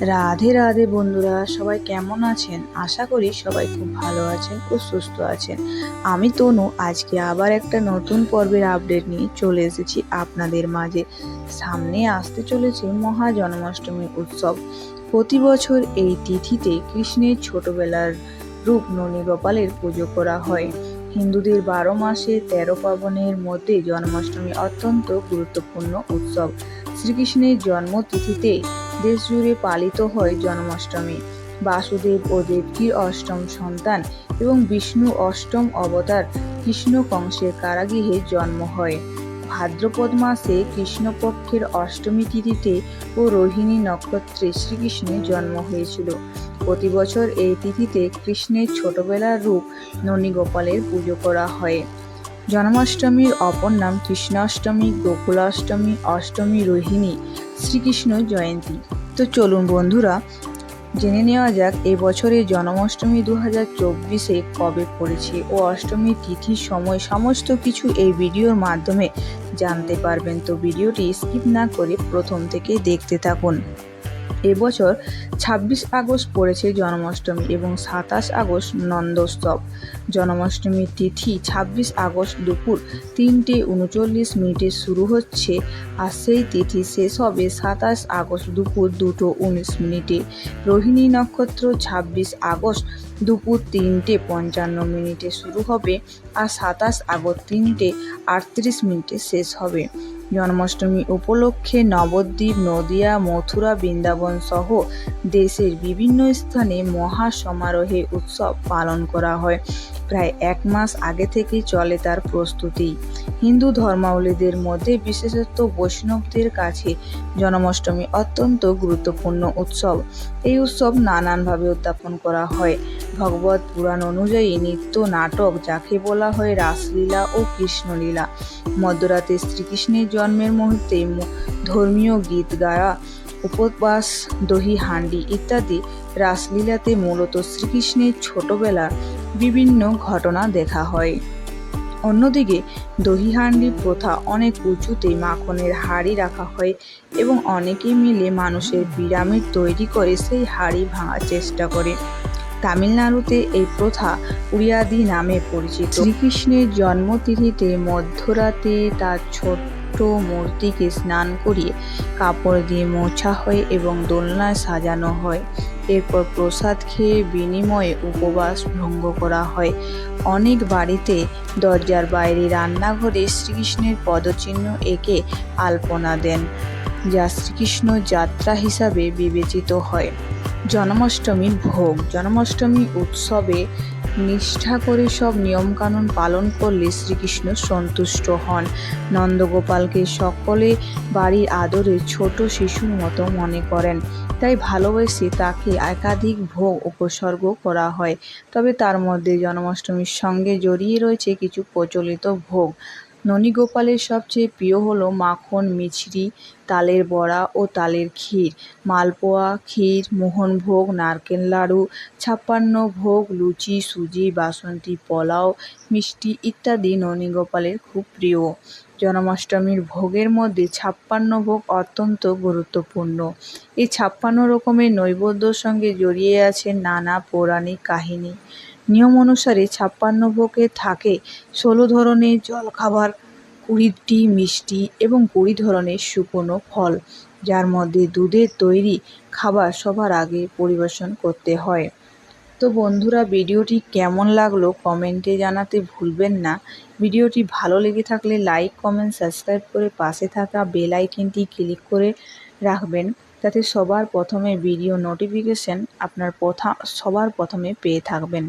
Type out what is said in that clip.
রাধে রাধে বন্ধুরা, সবাই কেমন আছেন? আশা করি সবাই খুব ভালো আছেন ও সুস্থ আছেন। আমি তনু, আজকে আবার একটা নতুন পর্বের আপডেট নিয়ে চলে এসেছি আপনাদের মাঝে। সামনে আসতে চলেছে মহা জন্মাষ্টমী উৎসব। প্রতি বছর এই তিথিতে কৃষ্ণের ছোটবেলার রূপ ননী গোপালের পুজো করা হয়। হিন্দুদের বারো মাসে তেরো পার্বণের মধ্যে জন্মাষ্টমী অত্যন্ত গুরুত্বপূর্ণ উৎসব। শ্রীকৃষ্ণের জন্মতিথিতে দেশ জুড়ে পালিত হয় জন্মাষ্টমী। বাসুদেব ও দেবকীর অষ্টম সন্তান এবং বিষ্ণু অষ্টম অবতার কৃষ্ণ কংসের কারাগৃহে জন্ম হয়। ভাদ্রপদ মাসে কৃষ্ণপক্ষের অষ্টমী তিথিতে ও রোহিণী নক্ষত্রে শ্রীকৃষ্ণের জন্ম হয়েছিল। প্রতি বছর এই তিথিতে কৃষ্ণের ছোটবেলার রূপ ননীগোপালের পুজো করা হয়। জন্মাষ্টমীর অপর নাম কৃষ্ণাষ্টমী, গোকুলাষ্টমী, অষ্টমী, রোহিণী শ্রীকৃষ্ণ জয়ন্তী। তো চলুন বন্ধুরা, জেনে নেওয়া যাক, এই বছরের জন্মাষ্টমী দু হাজার চব্বিশে কবে পড়েছে ও অষ্টমী তিথির সময় সমস্ত কিছু এই ভিডিওর মাধ্যমে জানতে পারবেন। তো ভিডিওটি স্কিপ না করে প্রথম থেকে দেখতে থাকুন। এবছর ছাব্বিশ আগস্ট পড়েছে জন্মাষ্টমী এবং সাতাশ আগস্ট নন্দোৎসব। জন্মাষ্টমীর তিথি ছাব্বিশ আগস্ট দুপুর তিনটে উনচল্লিশ মিনিটে শুরু হচ্ছে আর সেই তিথি শেষ হবে সাতাশ আগস্ট দুপুর দুটো উনিশ মিনিটে। রোহিণী নক্ষত্র ছাব্বিশ আগস্ট দুপুর তিনটে পঞ্চান্ন মিনিটে শুরু হবে আর সাতাশ আগস্ট তিনটে আটত্রিশ মিনিটে শেষ হবে। জন্মাষ্টমী উপলক্ষে নবদ্বীপ, নদিয়া, মথুরা, বৃন্দাবন সহ দেশের বিভিন্ন স্থানে মহা সমারোহে উৎসব পালন করা হয়। প্রায় এক মাস আগে থেকেই চলে তার প্রস্তুতি। হিন্দু ধর্মাবলীদের মধ্যে বিশেষত বৈষ্ণবদের কাছে জন্মাষ্টমী অত্যন্ত গুরুত্বপূর্ণ উৎসব। এই উৎসব নানানভাবে উদযাপন করা হয়। ভগবত পুরাণ অনুযায়ী নৃত্য নাটক যাকে বলা হয় রাসলীলা ও কৃষ্ণলীলা। মধ্যরাতে শ্রীকৃষ্ণের জন্মের মুহূর্তে ধর্মীয় গীত গায়া উপবাস, দহি হান্ডি ইত্যাদি রাসলীলাতে মূলত শ্রীকৃষ্ণের ছোটবেলার বিভিন্ন ঘটনা দেখা হয়। অন্যদিকে দহিহান্ডি প্রথা অনেক উঁচুতে মাখনের হাড়ি রাখা হয় এবং অনেকে মিলে মানুষের পিরামিড তৈরি করে সেই হাড়ি ভাঙার চেষ্টা করে। তামিলনাড়ুতে এই প্রথা উড়িয়াদি নামে পরিচিত। শ্রীকৃষ্ণের জন্মতিথিতে মধ্যরাতে তার ছোট্ট মূর্তিকে স্নান করিয়ে কাপড় দিয়ে মোছা হয় এবং দোলনায় সাজানো হয়। এরপর প্রসাদ খেয়ে বিনিময়ে উপবাস ভঙ্গ করা হয়। অনেক বাড়িতে দরজার বাইরে রান্নাঘরে শ্রীকৃষ্ণের পদচিহ্ন এঁকে আলপনা দেন, যা শ্রীকৃষ্ণ যাত্রা হিসাবে বিবেচিত হয়। জন্মাষ্টমীর ভোগ, জন্মাষ্টমী উৎসবে নিষ্ঠা করে সব নিয়মকানুন পালন করলে শ্রীকৃষ্ণ সন্তুষ্ট হন। নন্দগোপালকে সকলে বাড়ির আদরে ছোট শিশুর মতো মনে করেন। তাই ভালোবেসে তাকে একাধিক ভোগ উপসর্গ করা হয়। তবে তার মধ্যে জন্মাষ্টমীর সঙ্গে জড়িয়ে রয়েছে কিছু প্রচলিত ভোগ। ননীগোপালের সবচেয়ে প্রিয় হলো মাখন, মিছরি, তালের বড়া ও তালের ক্ষীর, মালপোয়া, ক্ষীর, মোহনভোগ, নারকেল লাড়ু, ছাপ্পান্ন ভোগ, লুচি, সুজি, বাসন্তী পোলাও, মিষ্টি ইত্যাদি ননীগোপালের খুব প্রিয়। জন্মাষ্টমীর ভোগের মধ্যে ছাপ্পান্ন ভোগ অত্যন্ত গুরুত্বপূর্ণ। এই ছাপ্পান্ন রকমের নৈবেদ্যর সঙ্গে জড়িয়ে আছে নানা পৌরাণিক কাহিনী। নিয়ম অনুসারে ছাপ্পান্ন ভোগে থাকে ষোলো ধরনের জলখাবার কুড়িটি মিষ্টি এবং কুড়ি ধরনের শুকনো ফল, যার মধ্যে দুধের তৈরি খাবার সবার আগে পরিবেশন করতে হয়। তো বন্ধুরা, ভিডিওটি কেমন লাগল কমেন্টে জানাতে ভুলবেন না। ভিডিওটি ভালো লেগে থাকলে লাইক, কমেন্ট, সাবস্ক্রাইব করে পাশে থাকা বেল আইকনটি ক্লিক করে রাখবেন, যাতে সবার প্রথমে ভিডিও নোটিফিকেশন আপনার প্রথা, সবার প্রথমে পেয়ে থাকবেন।